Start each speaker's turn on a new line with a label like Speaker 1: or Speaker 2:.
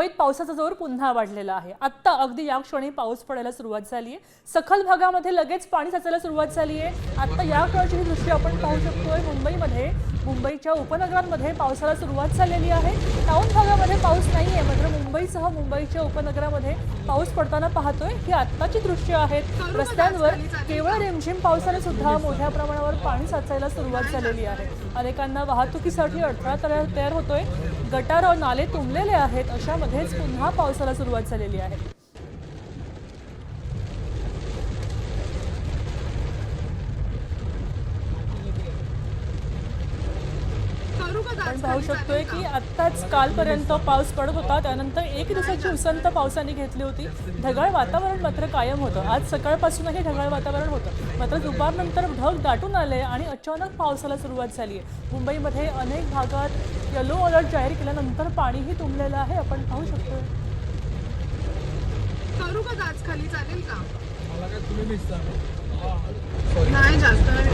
Speaker 1: मुंबईत पावसाचा जोर पुन्हा वाढलेला आहे. आत्ता अगदी या क्षणी पाऊस पडायला सुरुवात झाली आहे सखल भागामध्ये लगेच पाणी साचायला सुरुवात झाली आहे आत्ता या क्षणाची ही दृश्य आपण पाहू शकतोय. मुंबईमध्ये मुंबईच्या उपनगरांमध्ये पावसाला सुरुवात झालेली आहे. टाऊन भागामध्ये पाऊस नाही आहे मात्र मुंबईसह मुंबईच्या उपनगरामध्ये पाऊस पडताना पाहतोय. ही आत्ताची दृश्य आहेत. रस्त्यांवर केवळ रिमझिम पावसाने सुद्धा मोठ्या प्रमाणावर पाणी साचायला सुरुवात झालेली आहे. अनेकांना वाहतुकीसाठी अडथळा तयार तयार होतोय. गटार नाले तुंबलेले आहेत. अशामध्येच पुन्हा पावसाला सुरुवात झालेली आहे. आपण पाहू शकतोय की आत्ताच कालपर्यंत पाऊस पडत होता. त्यानंतर एक दिवसाची उसंत पावसाने घेतली होती. ढगाळ वातावरण मात्र कायम होतं. आज सकाळपासूनही ढगाळ वातावरण होतं. मात्र दुपारनंतर ढग दाटून आले आणि अचानक पावसाला सुरुवात झाली आहे. मुंबईमध्ये अनेक भागात येलो अलर्ट जाहीर केल्यानंतर पाणीही तुंबलेलं आहे. आपण पाहू शकतोय.
Speaker 2: करू का आज खाली चालेल का?
Speaker 3: मला काय तुम्ही मिस
Speaker 2: नाही जास्त नाही